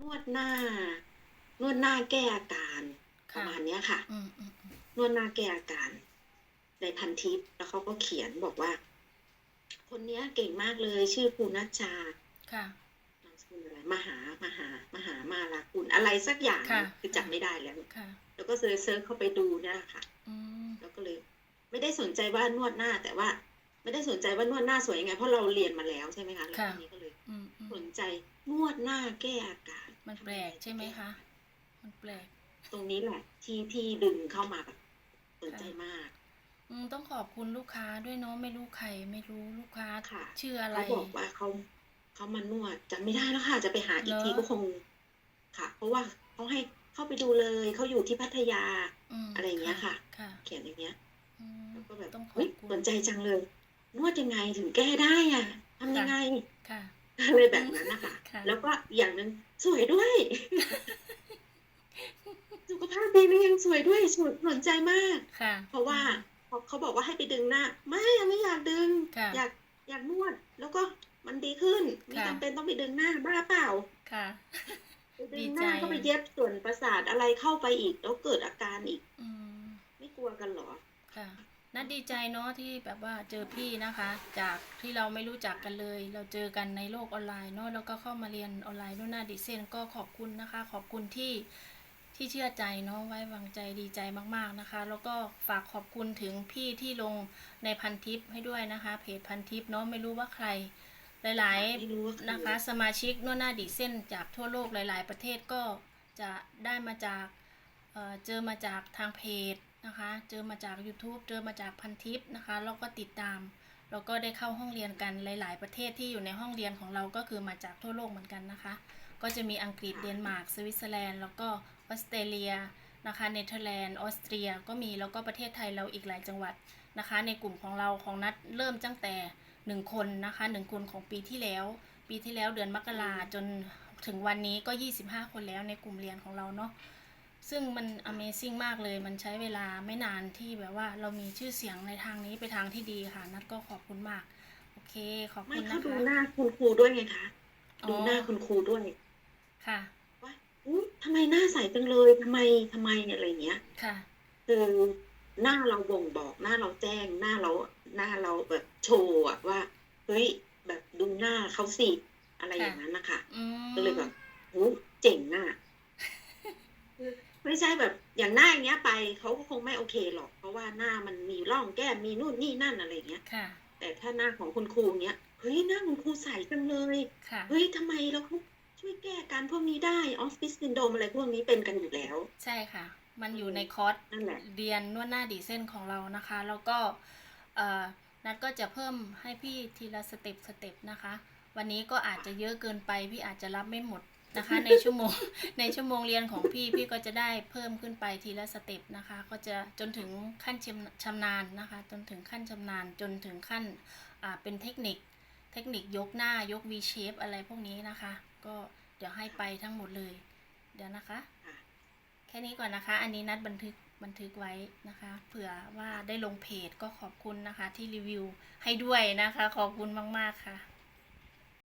นวดหน้า นวดหน้าแก้อาการปค่ะระมาณเนี้ยค่ะอืมอืมอืมนวดหน้าแก้อาการในพันทิปแล้วเขาก็เขียนบอกว่า คนเนี้ยเก่งมากเลย ชื่อภูนัชชาค่ะนามสกุลอะไรมหามหามหามาลากุลอะไรสักอย่างค่ะคือจำไม่ได้แล้วค่ะแล้วก็เซิร์ชเซิร์ชเข้าไปดูเนี่ยแหละค่ะอืมแล้วก็เลย ไม่ได้สนใจว่านวดหน้า แต่ว่า ไม่ได้สนใจว่านวดหน้าสวยยังไงเพราะเราเรียนมาแล้วใช่ไหมคะแล้วทีนี้ก็เลยอืมอืมสนใจนวดหน้าแก้อาการ มันแปลกใช่ไหมคะ มันแปลก ตรงนี้แหละ ที่ที่ดึงเข้ามาแบบสนใจมาก อืมต้องขอบคุณลูกค้าด้วยเนาะไม่รู้ใครไม่รู้ลูกค้าค่ะชื่ออะไรเขาบอกว่าเขาเขามานวดจำไม่ได้แล้วค่ะ จะไปหาอีกเหรอทีก็คง ค่ะ เพราะว่าเขาให้เข้าไปดูเลยเขาอยู่ที่พัทยามอะไรอย่างเงี้ยค่ะค่ะ เขียนอย่างเงี้ยอืมแล้วก็แบบต้องขอเฮ้ยบคุณสนใจจังเลย นวดยังไงถึงแก้ได้อะทำยังไงค่ะ อะไรแบบนั้นนะคะค่ะ แล้วก็อย่างหนึ่งสวยด้วย สุขภาพดีแล้วยังสวยด้วยสนสนใจมาก ค่ะ เพราะว่าเขาเขาบอกว่าให้ไปดึงหน้าไม่อะไม่อยากดึง ค่ะอยากอยากนวด แล้วก็มันดีขึ้นไม่ค่ะ จำเป็นต้องไปดึงหน้าบ้าเปล่า ค่ะ ไปดึดีงหใจน้าก็ไปเย็บส่วนประสาทอะไรเข้าไปอีก แล้วเกิดอาการอีก อืม ไม่กลัวกันเหรอ ค่ะ นัดดีใจเนาะที่แบบว่าเจอพี่นะคะ จากที่เราไม่รู้จักกันเลย เราเจอกันในโลกออนไลน์เนาะแล้วก็เข้ามาเรียนออนไลน์นู่นน่าดิเซนก็ขอบคุณนะคะ ขอบคุณที่ที่เชื่อใจเนาะไว้วางใจดีใจมากๆนะคะ แล้วก็ฝากขอบคุณถึงพี่ที่ลงในพันทิปให้ด้วยนะคะ เพจพันทิปเนาะไม่รู้ว่าใครหลายๆนะคะ สมาชิกนวดหน้าดิเส้นจากทั่วโลกหลาย ๆ ประเทศก็จะได้มาจากเออเจอมาจากทางเพจ นะคะ เจอมาจาก YouTube เจอมาจากพันทิปนะคะแล้วก็ติดตาม แล้วก็ได้เข้าห้องเรียนกันหลาย ๆ ประเทศที่อยู่ในห้องเรียนของเราก็คือมาจากทั่วโลกเหมือนกันนะคะ ก็จะมีอังกฤษเดนมาร์กสวิตเซอร์แลนด์แล้วก็ออสเตรเลียนะคะเนเธอร์แลนด์ออสเตรียก็มีแล้วก็ประเทศไทยเราอีกหลายจังหวัดนะคะ ในกลุ่มของเราของนัดเริ่มตั้งแต่หนึ่งคนนะคะหนึ่งคนของปีที่แล้ว ปีที่แล้วเดือนมกราจนถึงวันนี้ก็ 25 คนแล้วในกลุ่มเรียนของเราเนาะ ซึ่งมัน Amazing มากเลย มันใช้เวลาไม่นานที่แบบว่าเรามีชื่อเสียงในทางนี้ไปทางที่ดีค่ะ นัดก็ขอบคุณมาก โอเค ขอบไม่คุณเขานะดูคะหน้าคุณครูด้วยไงคะอ๋อ ดูหน้าคุณครูด้วยค่ะ ว่าอุ๊ยทำไมหน้าใสจังเลยทำไมทำไมเนี่ยอะไรเงี้ย ค่ะ คือหน้าเราบ่งบอกหน้าเราแจ้งหน้าเราหน้าเราแบบโชว์อะว่าเฮ้ยแบบดูหน้าเขาสิอะไรอย่างนั้นนะคะอืมก็เลยแบบโหเจ๋งอะคือ ไม่ใช่แบบอย่างหน้าอย่างเงี้ยไปเขาก็คงไม่โอเคหรอก เพราะว่าหน้ามันมีร่องแก้มมีนู่นนี่นั่นอะไรเงี้ยค่ะแต่ถ้าหน้าของคุณครูเงี้ยเฮ้ยหน้าคุณครูใสจังเลยค่ะเฮ้ยทำไมเราเขาช่วยแก้อาการพวกนี้ได้ออฟฟิศซินโดมอะไรพวกนี้เป็นกันอยู่แล้ว ใช่ค่ะ มันอยู่ในคอร์สนั่นแหละเรียนนวดหน้าดีเส้นของเรานะคะ แล้วก็เอ่อนัดก็จะเพิ่มให้พี่ทีละสเต็ปสเต็ปนะคะ วันนี้ก็อาจจะเยอะเกินไปพี่อาจจะรับไม่หมด นะคะ ในชั่วโมงในชั่วโมงเรียนของพี่พี่ก็จะได้เพิ่มขึ้นไปทีละสเต็ปนะคะ ก็จะจนถึงขั้นชำชำนาญนะคะ จนถึงขั้นชำนาญจนถึงขั้นอ่าเป็นเทคนิค เทคนิคยกหน้ายก V shape อะไรพวกนี้นะคะ ก็เดี๋ยวให้ไปทั้งหมดเลย เดี๋ยวนะคะค่ะแค่นี้ก่อนนะคะ อันนี้นัดบันทึกบันทึกไว้นะคะเผื่อว่าได้ลงเพจก็ขอบคุณนะคะที่รีวิวให้ด้วยนะคะ ขอบคุณมาก ๆ ค่ะ